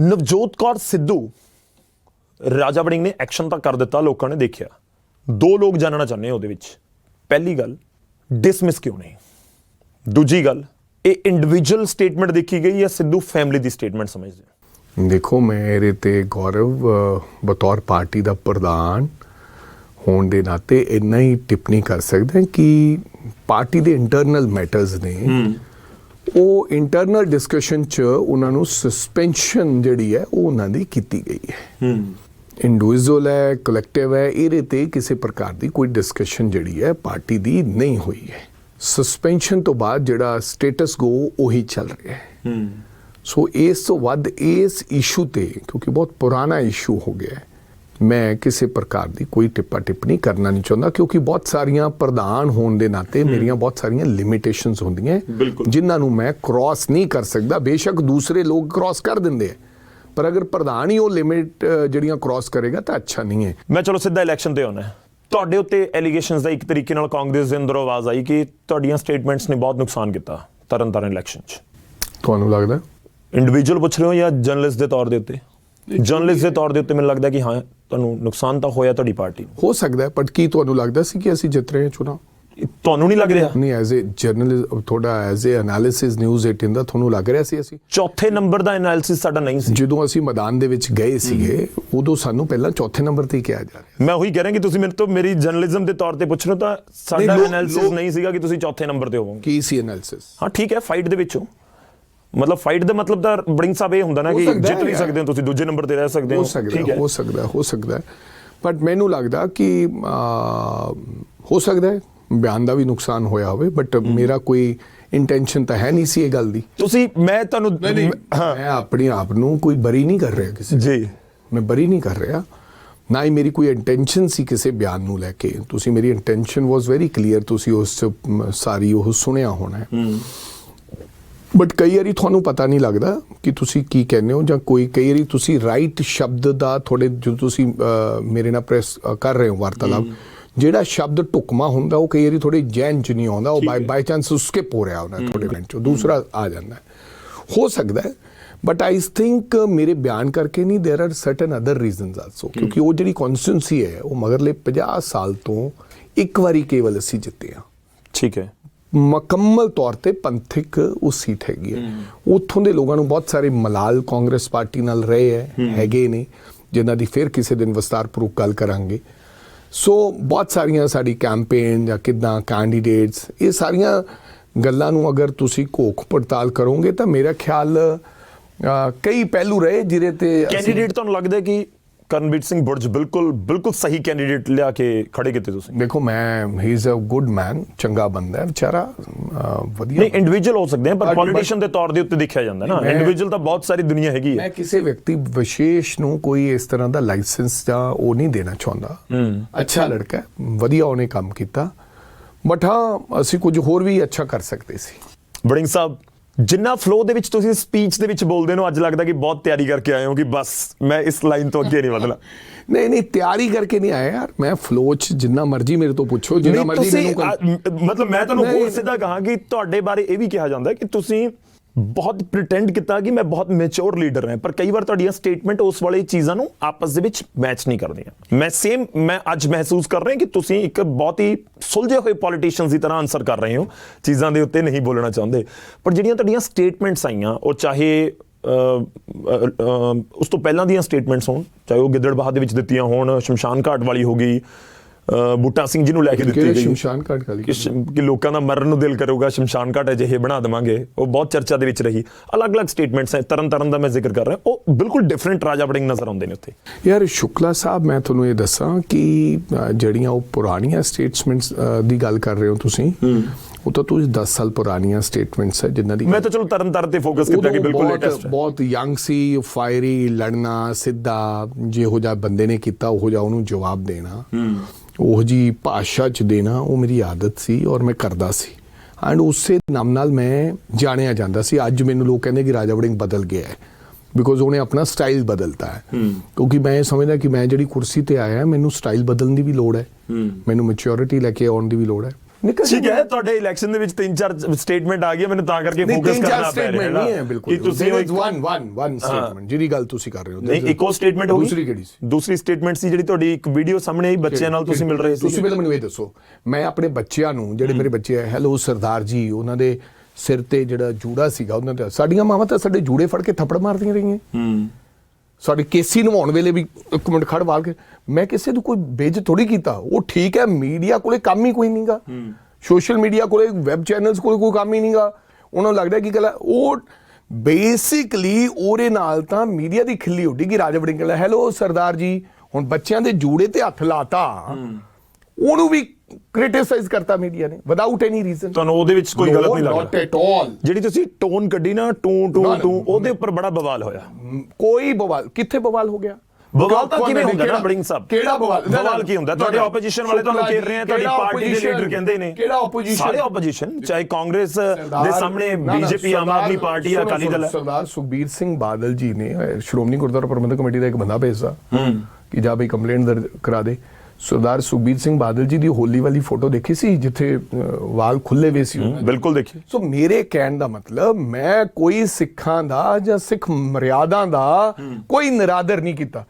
ਨਵਜੋਤ ਕੌਰ ਸਿੱਧੂ ਰਾਜਾ ਵੜਿੰਗ ਨੇ ਐਕਸ਼ਨ ਤਾਂ ਕਰ ਦਿੱਤਾ ਲੋਕਾਂ ਨੇ ਦੇਖਿਆ। ਦੋ ਲੋਕ ਜਾਣਨਾ ਚਾਹੁੰਦੇ ਆ ਉਹਦੇ ਵਿੱਚ। ਪਹਿਲੀ ਗੱਲ ਡਿਸਮਿਸ ਕਿਉਂ ਨਹੀਂ? ਦੂਜੀ ਗੱਲ ਇਹ ਇੰਡੀਵਿਜੂਅਲ ਸਟੇਟਮੈਂਟ ਦੇਖੀ ਗਈ ਜਾਂ ਸਿੱਧੂ ਫੈਮਿਲੀ ਦੀ ਸਟੇਟਮੈਂਟ ਸਮਝਦੇ ਦੇਖੋ ਮੇਰੇ ਤੇ ਗੌਰਵ ਬਤੌਰ ਪਾਰਟੀ ਦਾ ਪ੍ਰਧਾਨ ਹੋਣ ਦੇ ਨਾਤੇ ਇੰਨਾ ਹੀ ਟਿੱਪਣੀ ਕਰ ਸਕਦੇ ਕਿ ਪਾਰਟੀ ਦੇ ਇੰਟਰਨਲ ਮੈਟਰਸ ਨੇ ਉਹ ਇੰਟਰਨਲ ਡਿਸਕਸ਼ਨ ਚ ਉਹਨਾਂ ਨੂੰ ਸਸਪੈਂਸ਼ਨ ਜਿਹੜੀ ਹੈ ਉਹ ਉਹਨਾਂ ਦੀ ਕੀਤੀ ਗਈ ਹੈ। ਇੰਡੀਵਿਜੂਅਲ ਹੈ ਕਲੈਕਟਿਵ ਹੈ ਇਹਦੇ ਤੇ ਕਿਸੇ ਪ੍ਰਕਾਰ ਦੀ ਕੋਈ ਡਿਸਕਸ਼ਨ ਜਿਹੜੀ ਹੈ ਪਾਰਟੀ ਦੀ ਨਹੀਂ ਹੋਈ ਹੈ। ਸਸਪੈਂਸ਼ਨ ਤੋਂ ਬਾਅਦ ਜਿਹੜਾ ਸਟੇਟਸ ਗੋ ਉਹੀ ਚੱਲ ਰਿਹਾ ਹੈ। ਸੋ ਇਸ ਤੋਂ ਵੱਧ ਇਸ ਇਸ਼ੂ ਤੇ ਕਿਉਂਕਿ ਬਹੁਤ ਪੁਰਾਣਾ ਇਸ਼ੂ ਹੋ ਗਿਆ ਹੈ ਮੈਂ ਕਿਸੇ ਪ੍ਰਕਾਰ ਦੀ ਕੋਈ ਟਿੱਪਾ ਟਿੱਪਣੀ ਕਰਨਾ ਨਹੀਂ ਚਾਹੁੰਦਾ ਕਿਉਂਕਿ ਬਹੁਤ ਸਾਰੀਆਂ ਪ੍ਰਧਾਨ ਹੋਣ ਦੇ ਨਾਤੇ ਮੇਰੀਆਂ ਬਹੁਤ ਸਾਰੀਆਂ ਲਿਮਿਟੇਸ਼ਨਸ ਹੁੰਦੀਆਂ ਬਿਲਕੁਲ। ਜਿਨ੍ਹਾਂ ਨੂੰ ਮੈਂ ਕ੍ਰਾਸ ਨਹੀਂ ਕਰ ਸਕਦਾ। ਬੇਸ਼ੱਕ ਦੂਸਰੇ ਲੋਕ ਕ੍ਰਾਸ ਕਰ ਦਿੰਦੇ ਆ ਪਰ ਅਗਰ ਪ੍ਰਧਾਨ ਹੀ ਉਹ ਲਿਮਿਟ ਜਿਹੜੀਆਂ ਕ੍ਰਾਸ ਕਰੇਗਾ ਤਾਂ ਅੱਛਾ ਨਹੀਂ ਹੈ ਮੈਂ ਚਲੋ ਸਿੱਧਾ ਇਲੈਕਸ਼ਨ ਤੇ ਆਉਣਾ ਹੈ। ਤੁਹਾਡੇ ਉੱਤੇ ਐਲੀਗੇਸ਼ਨਸ ਦਾ ਇੱਕ ਤਰੀਕੇ ਨਾਲ ਕਾਂਗਰਸ ਦੇ ਅੰਦਰੋਂ ਆਵਾਜ਼ ਆਈ ਕਿ ਤੁਹਾਡੀਆਂ ਸਟੇਟਮੈਂਟਸ ਨੇ ਬਹੁਤ ਨੁਕਸਾਨ ਕੀਤਾ ਤਰਨ ਤਾਰਨ ਇਲੈਕਸ਼ਨ 'ਚ। ਤੁਹਾਨੂੰ ਲੱਗਦਾ? ਇੰਡੀਵਿਜੂਅਲ ਪੁੱਛ ਰਹੇ ਹੋ ਜਾਂ ਜਰਨਲਿਸਟ ਦੇ ਤੌਰ ਦੇ ਉੱਤੇ? ਜਰਨਲਿਸਟ ਦੇ ਤੌਰ ਦੇ ਉੱਤੇ ਮੈਨੂੰ ਲੱਗਦਾ ਕਿ ਹਾਂ ਤੁਹਾਨੂੰ ਨੁਕਸਾਨ ਤਾਂ ਹੋਇਆ ਤੁਹਾਡੀ ਪਾਰਟੀ ਨੂੰ? ਹੋ ਸਕਦਾ ਹੈ ਪਰ ਕੀ ਤੁਹਾਨੂੰ ਲੱਗਦਾ ਸੀ ਕਿ ਅਸੀਂ ਜਿੱਤ ਰਹੇ ਹਾਂ ਇਹ ਤੁਹਾਨੂੰ ਨਹੀਂ ਲੱਗ ਰਿਹਾ? ਨਹੀਂ ਐਜ਼ ਅ ਜਰਨਲਿਸਟ ਤੁਹਾਡਾ ਐਜ਼ ਅ ਐਨਾਲਿਸਿਸ ਨਿਊਜ਼ 18 ਦਾ ਤੁਹਾਨੂੰ ਲੱਗ ਰਿਹਾ ਸੀ ਅਸੀਂ? ਚੌਥੇ ਨੰਬਰ ਦਾ ਐਨਾਲਿਸਿਸ ਸਾਡਾ ਨਹੀਂ ਸੀ। ਜਦੋਂ ਅਸੀਂ ਮੈਦਾਨ ਦੇ ਵਿੱਚ ਗਏ ਸੀਗੇ ਉਦੋਂ ਸਾਨੂੰ ਪਹਿਲਾਂ ਚੌਥੇ ਨੰਬਰ ਤੇ ਹੀ ਕਿਹਾ ਜਾ ਰਿਹਾ। ਮੈਂ ਉਹੀ ਕਹਿ ਰਿਹਾ ਕਿ ਤੁਸੀਂ ਮੇਰੇ ਤੋਂ ਮੇਰੀ ਜਰਨਲਿਜ਼ਮ ਦੇ ਤੌਰ ਤੇ ਪੁੱਛ ਰਹੇ ਹੋ ਤਾਂ ਸਾਡਾ ਐਨਾਲਿਸਿਸ ਨਹੀਂ ਸੀਗਾ ਕਿ ਤੁਸੀਂ ਚੌਥੇ ਨੰਬਰ ਤੇ ਹੋਵੋਗੇ। ਕੀ ਸੀ ਐਨਾਲਿਸਿਸ ਹਾਂ ਠੀਕ ਹੈ ਫਾਈਟ ਦੇ ਵਿੱਚੋਂ ਮਤਲਬ ਫਾਈਟ ਦਾ ਮਤਲਬ ਤਾਂ ਬੜਿੰਗ ਸਾਹਿਬ ਇਹ ਹੁੰਦਾ ਨਾ ਕਿ ਜਿੱਤ ਹੈ ਵੀ ਯਾਰ। ਸਕਦੇ ਹੋ ਤੁਸੀਂ ਦੂਜੇ ਨੰਬਰ ਤੇ ਰਹਿ ਸਕਦੇ ਹੋ ਠੀਕ ਹੈ। ਹੋ ਸਕਦਾ ਹੋ ਸਕਦਾ। ਬਟ ਮੈਨੂੰ ਲੱਗਦਾ ਕਿ ਹੋ ਸਕਦਾ ਹੈ। ਬਿਆਨ ਦਾ ਵੀ ਨੁਕਸਾਨ ਹੋਇਆ ਹੋਵੇ ਬਟ ਮੇਰਾ ਕੋਈ ਇੰਟੈਂਸ਼ਨ ਤਾਂ ਹੈ ਨਹੀਂ ਸੀ ਇਹ ਗੱਲ ਦੀ। ਤੁਸੀਂ ਮੈਂ ਤੁਹਾਨੂੰ ਹਾਂ। ਮੈਂ ਆਪਣੇ ਆਪ ਨੂੰ ਕੋਈ ਬਰੀ ਨਹੀਂ ਕਰ ਰਿਹਾ ਕਿਸੇ ਜੀ। ਮੈਂ ਬਰੀ ਨਹੀਂ ਕਰ ਰਿਹਾ। ਨਾ ਹੀ ਮੇਰੀ ਕੋਈ ਇੰਟੈਂਸ਼ਨ ਸੀ ਕਿਸੇ ਬਿਆਨ ਨੂੰ ਲੈ ਕੇ। ਤੁਸੀਂ ਮੇਰੀ ਇੰਟੈਂਸ਼ਨ ਵਾਸ ਵੈਰੀ ਕਲੀਅਰ ਤੁਸੀਂ ਉਸ ਸਾਰੀ ਉਹ ਸੁਣਿਆ ਹੋਣਾ ਹੈ। ਬਟ ਕਈ ਵਾਰੀ ਤੁਹਾਨੂੰ ਪਤਾ ਨਹੀਂ ਲੱਗਦਾ ਕਿ ਤੁਸੀਂ ਕੀ ਕਹਿੰਦੇ ਹੋ ਜਾਂ ਕੋਈ ਕਈ ਵਾਰੀ ਤੁਸੀਂ ਰਾਈਟ ਸ਼ਬਦ ਦਾ ਥੋੜੇ ਜੋ ਤੁਸੀਂ ਅ, ਮੇਰੇ ਨਾਲ ਪ੍ਰੈਸ ਕਰ ਰਹੇ ਹੋ ਵਾਰਤਾਲਾਪ ਜਿਹੜਾ ਸ਼ਬਦ ਟੁਕਮਾ ਹੁੰਦਾ ਉਹ ਕਈ ਵਾਰੀ ਥੋੜੇ ਜੈਨ ਚ ਨਹੀਂ ਆਉਂਦਾ ਉਹ ਬਾਈ ਬਾਈ ਚਾਂਸ ਸਕਿਪ ਹੋ ਰਿਹਾ ਹੁੰਦਾ ਤੁਹਾਡੇ ਮਿੰਟ ਚੋਂ ਦੂਸਰਾ ਆ ਜਾਂਦਾ ਹੈ ਹੋ ਸਕਦਾ ਹੈ ਬਟ ਆਈ ਥਿੰਕ ਮੇਰੇ ਬਿਆਨ ਕਰਕੇ ਨਹੀਂ there are certain other reasons also ਕਿਉਂਕਿ ਉਹ ਜਿਹੜੀ ਕਨਸਟੀਟਿਊਂਸੀ ਹੈ ਉਹ ਮਗਰਲੇ 50 ਸਾਲ ਤੋਂ ਇੱਕ ਵਾਰੀ ਕੇਵਲ ਅਸੀਂ ਜਿੱਤੇ ਹਾਂ ਠੀਕ ਹੈ ਮੁਕੰਮਲ ਤੌਰ ਤੇ ਪੰਥਕ ਉਹ ਸੀਟ ਹੈਗੀ ਹੈ। ਉੱਥੋਂ ਦੇ ਲੋਕਾਂ ਨੂੰ ਬਹੁਤ ਸਾਰੇ ਮਲਾਲ ਕਾਂਗਰਸ ਪਾਰਟੀ ਨਾਲ ਰਹੇ ਹੈ ਹੈਗੇ ਨੇ ਜਿਨ੍ਹਾਂ ਦੀ ਫਿਰ ਕਿਸੇ ਦਿਨ ਵਿਸਤਾਰਪੂਰਵਕ ਗੱਲ ਕਰਾਂਗੇ। ਸੋ ਬਹੁਤ ਸਾਰੀਆਂ ਸਾਡੀ ਕੈਂਪੇਨ ਜਾਂ ਕਿਦਾਂ ਕੈਂਡੀਡੇਟਸ ਇਹ ਸਾਰੀਆਂ ਗੱਲਾਂ ਨੂੰ ਅਗਰ ਤੁਸੀਂ ਘੋਖ ਪੜਤਾਲ ਕਰੋਗੇ ਤਾਂ ਮੇਰਾ ਖਿਆਲ ਕਈ ਪਹਿਲੂ ਰਹੇ ਜਿਹਦੇ ਤੇ ਕੈਂਡੀਡੇਟ ਤੁਹਾਨੂੰ ਲੱਗਦਾ ਕਿ ਕਰਨਵੀਰ ਸਿੰਘ ਬੁਰਜ ਬਿਲਕੁਲ ਬਿਲਕੁਲ ਸਹੀ ਕੈਂਡੀਡੇਟ ਲਿਆ ਕੇ ਖੜੇ ਕੀਤੇ ਤੁਸੀਂ। ਦੇਖੋ ਮੈਂ ਹੀ ਇਜ਼ ਅ ਗੁੱਡ ਮੈਨ ਚੰਗਾ ਬੰਦਾ ਹੈ ਵਿਚਾਰਾ ਵਧੀਆ ਨਹੀਂ ਇੰਡੀਵਿਜੂਅਲ ਹੋ ਸਕਦੇ ਆ ਪਰ ਪੋਲੀਟੀਸ਼ੀਅਨ ਦੇ ਤੌਰ ਦੇ ਉੱਤੇ ਦੇਖਿਆ ਜਾਂਦਾ ਨਾ। ਇੰਡੀਵਿਜੂਅਲ ਤਾਂ ਬਹੁਤ ਸਾਰੀ ਦੁਨੀਆ ਹੈਗੀ ਹੈ। ਮੈਂ ਕਿਸੇ ਵਿਅਕਤੀ ਵਿਸ਼ੇਸ਼ ਨੂੰ ਕੋਈ ਇਸ ਤਰ੍ਹਾਂ ਦਾ ਲਾਇਸੈਂਸ ਜਾਂ ਉਹ ਨਹੀਂ ਦੇਣਾ ਚਾਹੁੰਦਾ। ਅੱਛਾ ਲੜਕਾ ਵਧੀਆ ਉਹਨੇ ਕੰਮ ਕੀਤਾ। ਬਟ ਹਾਂ ਅਸੀਂ ਕੁਝ ਹੋਰ ਵੀ ਅੱਛਾ ਕਰ ਸਕਦੇ ਸੀ। ਬੜਿੰਗ ਸਾਹਿਬ ਜਿੰਨਾ ਫਲੋ ਦੇ ਵਿੱਚ ਤੁਸੀਂ ਸਪੀਚ ਦੇ ਵਿੱਚ ਬੋਲਦੇ ਹੋ ਅੱਜ ਲੱਗਦਾ ਕਿ ਬਹੁਤ ਤਿਆਰੀ ਕਰਕੇ ਆਏ ਹੋ ਕਿ ਬਸ ਮੈਂ ਇਸ ਲਾਈਨ ਤੋਂ ਅੱਗੇ ਨਹੀਂ ਵਧਣਾ। ਨਹੀਂ ਨਹੀਂ ਤਿਆਰੀ ਕਰਕੇ ਨਹੀਂ ਆਇਆ ਯਾਰ। ਮੈਂ ਫਲੋ ਚ ਜਿੰਨਾ ਮਰਜ਼ੀ ਮੇਰੇ ਤੋਂ ਪੁੱਛੋ ਜਿੰਨਾ ਮਰਜ਼ੀ ਮੈਨੂੰ ਮਤਲਬ ਮੈਂ ਤੁਹਾਨੂੰ ਹੋਰ ਸਿੱਧਾ ਕਹਾਂ ਕਿ ਤੁਹਾਡੇ ਬਾਰੇ ਇਹ ਵੀ ਕਿਹਾ ਜਾਂਦਾ ਕਿ ਤੁਸੀਂ ਬਹੁਤ ਪ੍ਰੀਟੈਂਡ ਕੀਤਾ ਕਿ ਮੈਂ ਬਹੁਤ ਮੈਚੁਰ ਲੀਡਰ ਹਾਂ। ਪਰ ਕਈ ਵਾਰ ਤੁਹਾਡੀਆਂ ਸਟੇਟਮੈਂਟ ਉਸ ਵਾਲੇ ਚੀਜ਼ਾਂ ਨੂੰ ਆਪਸ ਦੇ ਵਿੱਚ ਮੈਚ ਨਹੀਂ ਕਰਦੀਆਂ। ਮੈਂ ਸੇਮ ਮੈਂ ਅੱਜ ਮਹਿਸੂਸ ਕਰ ਰਿਹਾ ਕਿ ਤੁਸੀਂ ਇੱਕ ਬਹੁਤ ਹੀ ਸੁਲਝੇ ਹੋਏ ਪੋਲੀਟੀਸ਼ੀਅਨਸ ਦੀ ਤਰ੍ਹਾਂ ਆਨਸਰ ਕਰ ਰਹੇ ਹੋ। ਚੀਜ਼ਾਂ ਦੇ ਉੱਤੇ ਨਹੀਂ ਬੋਲਣਾ ਚਾਹੁੰਦੇ। ਪਰ ਜਿਹੜੀਆਂ ਤੁਹਾਡੀਆਂ ਸਟੇਟਮੈਂਟਸ ਆਈਆਂ, ਉਹ ਚਾਹੇ ਉਸ ਤੋਂ ਪਹਿਲਾਂ ਦੀਆਂ ਸਟੇਟਮੈਂਟਸ ਹੋਣ, ਚਾਹੇ ਉਹ ਗਿੱਦੜਬਾਹ ਦੇ ਵਿੱਚ ਦਿੱਤੀਆਂ ਹੋਣ, ਸ਼ਮਸ਼ਾਨ ਘਾਟ ਵਾਲੀ ਹੋ ਗਈ ਬੂਟਾ ਸਿੰਘ ਜੀ ਨੂੰ ਲੈ ਕੇ ਦਿੱਤੀ ਗਈ। ਸ਼ਮਸ਼ਾਨ ਘਾਟ ਖਾਲੀ ਕਿ ਲੋਕਾਂ ਦਾ ਮਰਨ ਨੂੰ ਦਿਲ ਕਰੂਗਾ ਸ਼ਮਸ਼ਾਨ ਘਾਟ ਅਜਿਹੇ ਬਣਾ ਦੇਵਾਂਗੇ। ਉਹ ਬਹੁਤ ਚਰਚਾ ਦੇ ਵਿੱਚ ਰਹੀ। ਅਲੱਗ-ਅਲੱਗ ਸਟੇਟਮੈਂਟਸ ਹੈ ਤਰਨ ਤਰਨ ਦਾ ਮੈਂ ਜ਼ਿਕਰ ਕਰ ਰਿਹਾ। ਉਹ ਬਿਲਕੁਲ ਡਿਫਰੈਂਟ ਰਾਜਾ ਵੜਿੰਗ ਨਜ਼ਰ ਆਉਂਦੇ ਨੇ ਉੱਥੇ। ਯਾਰ ਸ਼ੁਕਲਾ ਸਾਹਿਬ ਮੈਂ ਤੁਹਾਨੂੰ ਇਹ ਦੱਸਾਂ ਕਿ ਜਿਹੜੀਆਂ ਉਹ ਪੁਰਾਣੀਆਂ ਸਟੇਟਮੈਂਟਸ ਦੀ ਗੱਲ ਕਰ ਰਹੇ ਹੋ ਤੁਸੀਂ ਉਹ ਤਾਂ ਤੁਸੀਂ 10 ਸਾਲ ਪੁਰਾਣੀਆਂ ਸਟੇਟਮੈਂਟਸ ਹੈ ਜਿਨ੍ਹਾਂ ਦੀ ਮੈਂ ਤਾਂ ਚਲੋ ਤਰਨ ਤਰਨ ਤੇ ਫੋਕਸ ਕੀਤਾ ਕਿ ਬਿਲਕੁਲ ਲੇਟੈਸਟ ਹੈ। ਬਹੁਤ ਯੰਗ ਸੀ ਫਾਇਰੀ ਲੜਨਾ ਸਿੱਧਾ ਜਿਹੋ ਜਿਹਾ ਬੰਦੇ ਨੇ ਕੀਤਾ ਉਹੋ ਜਿਹਾ ਉਹਨੂੰ ਜਵਾਬ ਦੇਣਾ। ਉਹ ਜੀ ਭਾਸ਼ਾ ਚ ਦੇਣਾ ਉਹ ਮੇਰੀ ਆਦਤ ਸੀ ਔਰ ਮੈਂ ਕਰਦਾ ਸੀ। ਐਂਡ ਉਸੇ ਨਾਮ ਨਾਲ ਮੈਂ ਜਾਣਿਆ ਜਾਂਦਾ ਸੀ। ਅੱਜ ਮੈਨੂੰ ਲੋਕ ਕਹਿੰਦੇ ਕਿ ਰਾਜਾ ਵੜਿੰਗ ਬਦਲ ਗਿਆ ਹੈ। ਬਿਕੋਜ਼ ਉਹਨੇ ਆਪਣਾ ਸਟਾਈਲ ਬਦਲਤਾ ਹੈ। ਕਿਉਂਕਿ ਮੈਂ ਸਮਝਦਾ ਕਿ ਮੈਂ ਜਿਹੜੀ ਕੁਰਸੀ ਤੇ ਆਇਆ ਮੈਨੂੰ ਸਟਾਈਲ ਬਦਲਣ ਦੀ ਵੀ ਲੋੜ ਹੈ। ਮੈਨੂੰ ਮੈਚੁਰਿਟੀ ਲੈ ਕੇ ਆਉਣ ਦੀ ਵੀ ਲੋੜ ਹੈ। ਠੀਕ। ਹੈ ਤੁਹਾਡੇ ਇਲੈਕਸ਼ਨ ਦੇ ਵਿੱਚ ਤਿੰਨ ਚਾਰ ਸਟੇਟਮੈਂਟ ਆ ਗਈਆਂ ਮੈਨੂੰ ਤਾਂ ਕਰਕੇ ਫੋਕਸ ਕਰਨਾ ਪੈ ਰਿਹਾ ਸਟੇਟਮੈਂਟ ਨਹੀਂ ਹੈ ਬਿਲਕੁਲ। ਤੁਸੀਂ ਇੱਕ- ਵਨ ਵਨ ਵਨ ਸਟੇਟਮੈਂਟ ਜਿਹੜੀ ਗੱਲ ਤੁਸੀਂ ਕਰ ਰਹੇ ਹੋ। ਨਹੀਂ ਇੱਕੋ ਸਟੇਟਮੈਂਟ ਹੋ ਗਈ। ਦੂਸਰੀ ਕਿਹੜੀ ਸੀ? ਦੂਸਰੀ ਸਟੇਟਮੈਂਟ ਸੀ ਜਿਹੜੀ ਤੁਹਾਡੀ ਇੱਕ ਵੀਡੀਓ ਸਾਹਮਣੇ ਆਈ ਬੱਚਿਆਂ ਨਾਲ ਤੁਸੀਂ ਮਿਲ ਰਹੇ ਸੀ। ਤੁਸੀਂ ਪਹਿਲਾਂ ਮੈਨੂੰ ਇਹ ਦੱਸੋ ਮੈਂ ਆਪਣੇ ਬੱਚਿਆਂ ਨੂੰ ਜਿਹੜੇ ਮੇਰੇ ਬੱਚੇ ਹੈ ਹੈਲੋ ਸਰਦਾਰ ਜੀ ਉਹਨਾਂ ਦੇ ਸਿਰ ਤੇ ਜਿਹੜਾ ਜੂੜਾ ਸੀਗਾ ਉਹਨਾਂ ਤੇ ਸਾਡੀਆਂ ਮਾਵਾਂ ਤਾਂ ਸਾਡੇ ਜੂੜੇ ਫੜ ਕੇ ਥੱਪੜ ਮਾਰਦੀਆਂ ਰਹੀਆਂ। ਹੂੰ। ਸਾਡੇ ਕੇਸੀ ਨਵਾਉਣ ਵੇਲੇ ਵੀ ਇੱਕ ਮਿੰਟ ਖੜ ਵਾਲ ਕੇ। ਮੈਂ ਕਿਸੇ ਨੂੰ ਕੋਈ ਬੇਜ ਥੋੜੀ ਕੀਤਾ। ਉਹ ਠੀਕ ਹੈ ਮੀਡੀਆ ਕੋਲੇ ਕੰਮ ਹੀ ਕੋਈ ਨਹੀਂਗਾ। ਸੋਸ਼ਲ ਮੀਡੀਆ ਕੋਲੇ ਵੈਬ ਚੈਨਲਸ ਕੋਲੇ ਕੋਈ ਕੰਮ ਹੀ ਨਹੀਂਗਾ। ਉਹਨਾਂ ਨੂੰ ਲੱਗਦਾ ਕਿ ਕਲਾ ਉਹ ਬੇਸਿਕਲੀ ਉਹਦੇ ਨਾਲ ਤਾਂ ਮੀਡੀਆ ਦੀ ਖਿੱਲੀ ਉੱਡੀ ਕਿ ਰਾਜਾ ਵੜਿੰਗਲ ਹੈਲੋ ਸਰਦਾਰ ਜੀ ਹੁਣ ਬੱਚਿਆਂ ਦੇ ਜੂੜੇ ਤੇ ਹੱਥ ਲਾਤਾ। ਉਹਨੂੰ ਵੀ ਕ੍ਰਿਟਿਸਾਈਜ਼ ਕਰਤਾ ਮੀਡੀਆ ਨੇ ਵਿਦਆਊਟ ਐਨੀ ਰੀਜ਼ਨ ਤੁਹਾਨੂੰ ਉਹਦੇ ਵਿੱਚ ਕੋਈ ਗਲਤ ਨਹੀਂ ਨਾਟ ਲੱਗਦਾ। ਐਟ ਆਲ ਜਿਹੜੀ ਤੁਸੀਂ ਟੋਨ ਕੱਢੀ ਨਾ ਟੂ ਟੂ ਟੂ ਉਹਦੇ ਉੱਪਰ ਬੜਾ ਬਵਾਲ ਹੋਇਆ। ਕੋਈ ਬਵਾਲ ਕਿੱਥੇ ਬਵਾਲ ਹੋ ਗਿਆ? ਬਵਾਲ ਤਾਂ ਕਿਵੇਂ? ਹੁੰਦਾ ਨਾ ਬੜਿੰਗ ਸਾਹਿਬ? ਕਿਹੜਾ ਬਵਾਲ? ਬਵਾਲ ਕੀ ਹੁੰਦਾ? ਤੁਹਾਡੇ ਆਪੋਜੀਸ਼ਨ ਵਾਲੇ ਤੁਹਾਨੂੰ ਕਹਿ ਰਹੇ ਆ ਤੁਹਾਡੀ ਪਾਰਟੀ ਦੇ? ਲੀਡਰ ਕਹਿੰਦੇ ਨੇ। ਕਿਹੜਾ ਆਪੋਜੀਸ਼ਨ ਸਾਰੇ ਆਪੋਜੀਸ਼ਨ ਚਾਹੇ ਕਾਂਗਰਸ ਦੇ ਸਾਹਮਣੇ ਬੀਜੇਪੀ ਆਮ ਆਦਮੀ ਪਾਰਟੀ ਆ ਅਕਾਲੀ ਦਲ। ਸਰਦਾਰ ਸੁਖਬੀਰ ਸਿੰਘ ਬਾਦਲ ਜੀ ਨੇ ਸ਼੍ਰੋਮਣੀ ਗੁਰਦੁਆਰਾ ਪ੍ਰਬੰਧਕ ਕਮੇਟੀ ਦਾ ਇੱਕ ਬੰਦਾ ਭੇਜਦਾ ਕਿ ਜਾ ਬਈ ਕੰਪਲੇਂਟ ਦਰਜ ਕਰਾ ਦੇ। ਸਰਦਾਰ ਸੁਖਬੀਰ ਸਿੰਘ ਬਾਦਲ ਜੀ ਦੀ ਹੋਲੀ ਵਾਲੀ ਫੋਟੋ ਦੇਖੀ ਸੀ ਜਿੱਥੇ ਵਾਲ ਖੁੱਲੇ ਵੇ ਸੀ। ਬਿਲਕੁਲ ਦੇਖੀ ਸੋ ਮੇਰੇ ਕਹਿਣ ਦਾ ਮਤਲਬ ਮੈਂ ਕੋਈ ਸਿੱਖਾਂ ਦਾ ਜਾਂ ਸਿੱਖ ਮਰਿਆਦਾ ਦਾ ਕੋਈ ਨਿਰਾਦਰ ਨਹੀਂ ਕੀਤਾ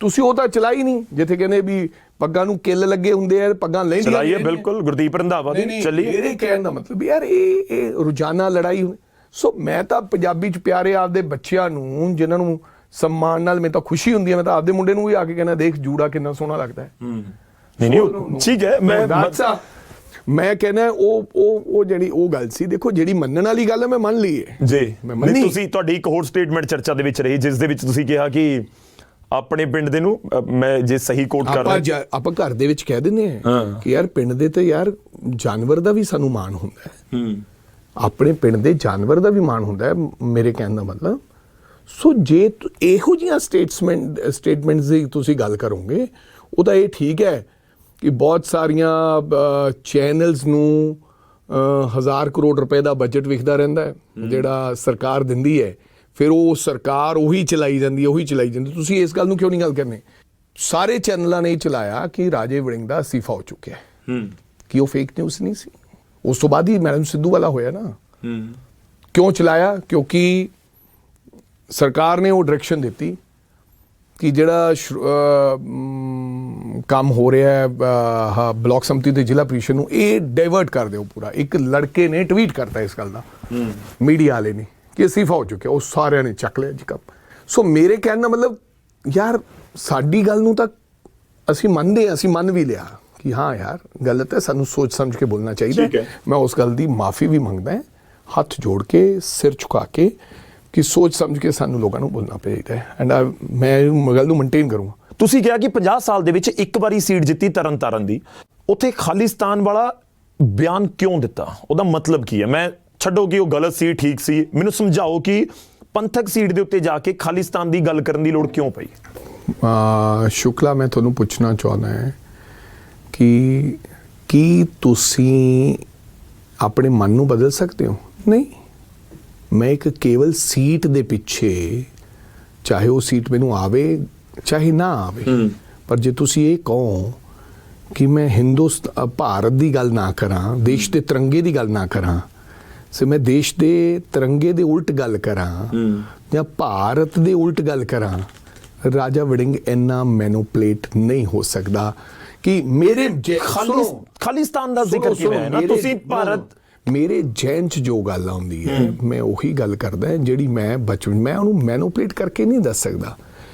ਤੁਸੀਂ ਉਹ ਤਾਂ ਚਲਾਈ ਨਹੀਂ ਜਿੱਥੇ ਕਹਿੰਦੇ ਵੀ ਪੱਗਾਂ ਨੂੰ ਕਿੱਲ ਲੱਗੇ ਹੁੰਦੇ ਆ ਪੱਗਾਂ ਲੈਂਦੀਆਂ ਚਲਾਈਏ। ਬਿਲਕੁਲ ਗੁਰਦੀਪ ਰੰਧਾਵਾ ਦੀ ਚੱਲੀਏ ਮੇਰੇ ਕਹਿਣ ਦਾ ਮਤਲਬ ਯਾਰ ਇਹ ਇਹ ਰੋਜ਼ਾਨਾ ਲੜਾਈ। ਸੋ ਮੈਂ ਤਾਂ ਪੰਜਾਬੀ ਚ ਪਿਆਰੇ ਆਪਦੇ ਬੱਚਿਆਂ ਨੂੰ ਜਿਨ੍ਹਾਂ ਨੂੰ ਸਨਮਾਨ ਨਾਲ ਮੈਨੂੰ ਤਾਂ ਖੁਸ਼ੀ ਹੁੰਦੀ ਹੈ ਮੈਂ ਤਾਂ ਆਪਦੇ ਮੁੰਡੇ ਨੂੰ ਵੀ ਆ ਕੇ ਕਹਿੰਦਾ ਦੇਖ ਜੂੜਾ ਕਿੰਨਾ ਸੋਹਣਾ ਲੱਗਦਾ ਹੈ। ਨਹੀਂ ਨਹੀਂ ਠੀਕ ਹੈ ਮੈਂ a- ਮੈਂ ਕਹਿੰਦਾ ਉਹ ਉਹ ਉਹ ਜਿਹੜੀ ਉਹ ਗੱਲ ਸੀ ਦੇਖੋ ਜਿਹੜੀ ਮੰਨਣ ਵਾਲੀ ਗੱਲ ਹੈ ਮੈਂ ਮੰਨ ਲਈ ਹੈ। ਜੀ। ਮੈਂ ਨਹੀਂ ਮੰਨੀ। ਤੁਸੀਂ ਤੁਹਾਡੀ ਇੱਕ ਹੋਰ ਸਟੇਟਮੈਂਟ ਚਰਚਾ ਦੇ ਵਿੱਚ ਰਹੀ ਜਿਸ ਦੇ ਵਿੱਚ ਤੁਸੀਂ ਕਿਹਾ ਕਿ ਆਪਣੇ ਪਿੰਡ ਦੇ ਨੂੰ ਮੈਂ ਜੇ ਸਹੀ ਕੋਟ ਕਰ ਆਪਾਂ ਰਿਹਾ ਆਪਾਂ ਘਰ ਦੇ ਵਿੱਚ ਕਹਿ ਦਿੰਦੇ ਆ ਹਾਂ। ਕਿ ਯਾਰ ਪਿੰਡ ਦੇ ਤੇ ਯਾਰ ਜਾਨਵਰ ਦਾ ਵੀ ਸਾਨੂੰ ਮਾਣ ਹੁੰਦਾ ਹੈ। ਹੂੰ। ਆਪਣੇ ਪਿੰਡ ਦੇ ਜਾਨਵਰ ਦਾ ਵੀ ਮਾਣ ਹੁੰਦਾ ਹੈ ਮੇਰੇ ਕਹਿਣ ਦਾ ਮਤਲਬ। ਸੋ ਜੇ ਇਹੋ ਜਿਹੀਆਂ ਸਟੇਟਮੈਂਟ ਸਟੇਟਮੈਂਟਸ ਦੀ ਤੁਸੀਂ ਗੱਲ ਕਰੋਗੇ ਉਹ ਤਾਂ ਇਹ ਠੀਕ ਹੈ ਕਿ ਬਹੁਤ ਸਾਰੀਆਂ ਚੈਨਲਸ ਨੂੰ ਹਜ਼ਾਰ ਕਰੋੜ ਰੁਪਏ ਦਾ ਬਜਟ ਵਿਖਦਾ ਰਹਿੰਦਾ ਹੈ ਜਿਹੜਾ ਸਰਕਾਰ ਦਿੰਦੀ ਹੈ। ਫਿਰ ਉਹ ਸਰਕਾਰ ਉਹੀ ਚਲਾਈ ਜਾਂਦੀ ਹੈ ਉਹੀ ਚਲਾਈ ਜਾਂਦੀ ਤੁਸੀਂ ਇਸ ਗੱਲ ਨੂੰ ਕਿਉਂ ਨਹੀਂ ਗੱਲ ਕਰਨੀ? ਸਾਰੇ ਚੈਨਲਾਂ ਨੇ ਚਲਾਇਆ ਕਿ ਰਾਜੇ ਵੜਿੰਗ ਦਾ ਅਸਤੀਫਾ ਹੋ ਚੁੱਕਿਆ ਹੈ। ਕਿ ਉਹ ਫੇਕ ਨਿਊਜ਼ ਨਹੀਂ ਸੀ। ਉਸ ਤੋਂ ਬਾਅਦ ਹੀ ਮੈਡਮ ਸਿੱਧੂ ਵਾਲਾ ਹੋਇਆ ਨਾ। ਕਿਉਂ ਚਲਾਇਆ? ਕਿਉਂਕਿ ਸਰਕਾਰ ਨੇ ਉਹ ਡਾਇਰੈਕਸ਼ਨ ਦਿੱਤੀ ਕਿ ਜਿਹੜਾ ਕੰਮ ਹੋ ਰਿਹਾ ਹੈ ਬਲਾਕ ਸੰਮਤੀ ਦੇ ਜ਼ਿਲ੍ਹਾ ਪ੍ਰੀਸ਼ਦ ਨੂੰ ਇਹ ਡਾਇਵਰਟ ਕਰ ਦਿਓ ਪੂਰਾ। ਇੱਕ ਲੜਕੇ ਨੇ ਟਵੀਟ ਕਰਤਾ ਇਸ ਗੱਲ ਦਾ। ਮੀਡੀਆ ਵਾਲੇ ਨੇ ਕਿ ਅਸਤੀਫਾ ਹੋ ਚੁੱਕਿਆ ਉਹ ਸਾਰਿਆਂ ਨੇ ਚੱਕ ਲਿਆ ਜੀ ਕੰਮ। ਸੋ ਮੇਰੇ ਕਹਿਣ ਦਾ ਮਤਲਬ ਯਾਰ ਸਾਡੀ ਗੱਲ ਨੂੰ ਤਾਂ ਅਸੀਂ ਮੰਨਦੇ ਅਸੀਂ ਮੰਨ ਵੀ ਲਿਆ ਕਿ ਹਾਂ ਯਾਰ ਗਲਤ ਹੈ ਸਾਨੂੰ ਸੋਚ ਸਮਝ ਕੇ ਬੋਲਣਾ ਚਾਹੀਦਾ। ਮੈਂ ਉਸ ਗੱਲ ਦੀ ਮਾਫੀ ਵੀ ਮੰਗਦਾ ਹਾਂ। ਹੱਥ ਜੋੜ ਕੇ ਸਿਰ ਝੁਕਾ ਕੇ ਕਿ ਸੋਚ ਸਮਝ ਕੇ ਸਾਨੂੰ ਲੋਕਾਂ ਨੂੰ ਬੋਲਣਾ ਹੈ। ਐਂਡ ਮੈਂ ਇਹ ਗੱਲ ਨੂੰ ਮੇਨਟੇਨ ਕਰੂੰਗਾ। ਤੁਸੀਂ ਕਿਹਾ ਕਿ 50 ਸਾਲ ਦੇ ਵਿੱਚ ਇੱਕ ਵਾਰੀ ਸੀਟ ਜਿੱਤੀ ਤਰਨਤਾਰਨ ਦੀ। ਉੱਥੇ ਖਾਲਿਸਤਾਨ ਵਾਲਾ ਬਿਆਨ ਕਿਉਂ ਦਿੱਤਾ? ਉਹਦਾ ਮਤਲਬ ਕੀ ਹੈ? ਮੈਂ ਛੱਡੋ ਕਿ ਉਹ ਗਲਤ ਸੀ ਠੀਕ ਸੀ। ਮੈਨੂੰ ਸਮਝਾਓ ਕਿ ਪੰਥਕ ਸੀਟ ਦੇ ਉੱਤੇ ਜਾ ਕੇ ਖਾਲਿਸਤਾਨ ਦੀ ਗੱਲ ਕਰਨ ਦੀ ਲੋੜ ਕਿਉਂ ਪਈ? ਸ਼ੁਕਲਾ ਮੈਂ ਤੁਹਾਨੂੰ ਪੁੱਛਣਾ ਚਾਹੁੰਦਾ ਹਾਂ ਕਿ ਕੀ ਤੁਸੀਂ ਆਪਣੇ ਮਨ ਨੂੰ ਬਦਲ ਸਕਦੇ ਹੋ? ਨਹੀਂ। ਮੈਂ ਇੱਕ ਕੇਵਲ ਸੀਟ ਦੇ ਪਿੱਛੇ ਚਾਹੇ ਉਹ ਸੀਟ ਮੈਨੂੰ ਆਵੇ ਚਾਹੇ ਨਾ ਆਵੇ ਪਰ ਜੇ ਤੁਸੀਂ ਇਹ ਕਹੋ ਕਿ ਮੈਂ ਹਿੰਦੁਸਤਾਨ ਭਾਰਤ ਦੀ ਗੱਲ ਨਾ ਕਰਾਂ ਦੇਸ਼ ਦੇ ਤਿਰੰਗੇ ਦੀ ਗੱਲ ਨਾ ਕਰਾਂ ਸੇ ਮੈਂ ਦੇਸ਼ ਦੇ ਤਿਰੰਗੇ ਦੇ ਉਲਟ ਗੱਲ ਕਰਾਂ ਜਾਂ ਭਾਰਤ ਦੇ ਉਲਟ ਗੱਲ ਕਰਾਂ ਰਾਜਾ ਵੜਿੰਗ ਇੰਨਾ ਮੈਨੂਪਲੇਟ ਨਹੀਂ ਹੋ ਸਕਦਾ ਕਿ ਮੇਰੇ ਖਾਲਿਸਤਾਨ ਦਾ ਜ਼ਿਕਰ ਕਿਵੇਂ ਹੈ ਨਾ? ਤੁਸੀਂ ਭਾਰਤ ਮੇਰੇ ਜੈਨ ਚ ਜੋ ਗੱਲ ਆਉਂਦੀ ਹੈ ਮੈਂ ਉਹੀ ਗੱਲ ਕਰਦਾ ਜਿਹੜੀ ਮੈਂ ਬਚਪਨ ਮੈਂ ਉਹਨੂੰ ਮੈਨੂਪਲੇਟ ਕਰਕੇ ਨਹੀਂ ਦੱਸ ਸਕਦਾ।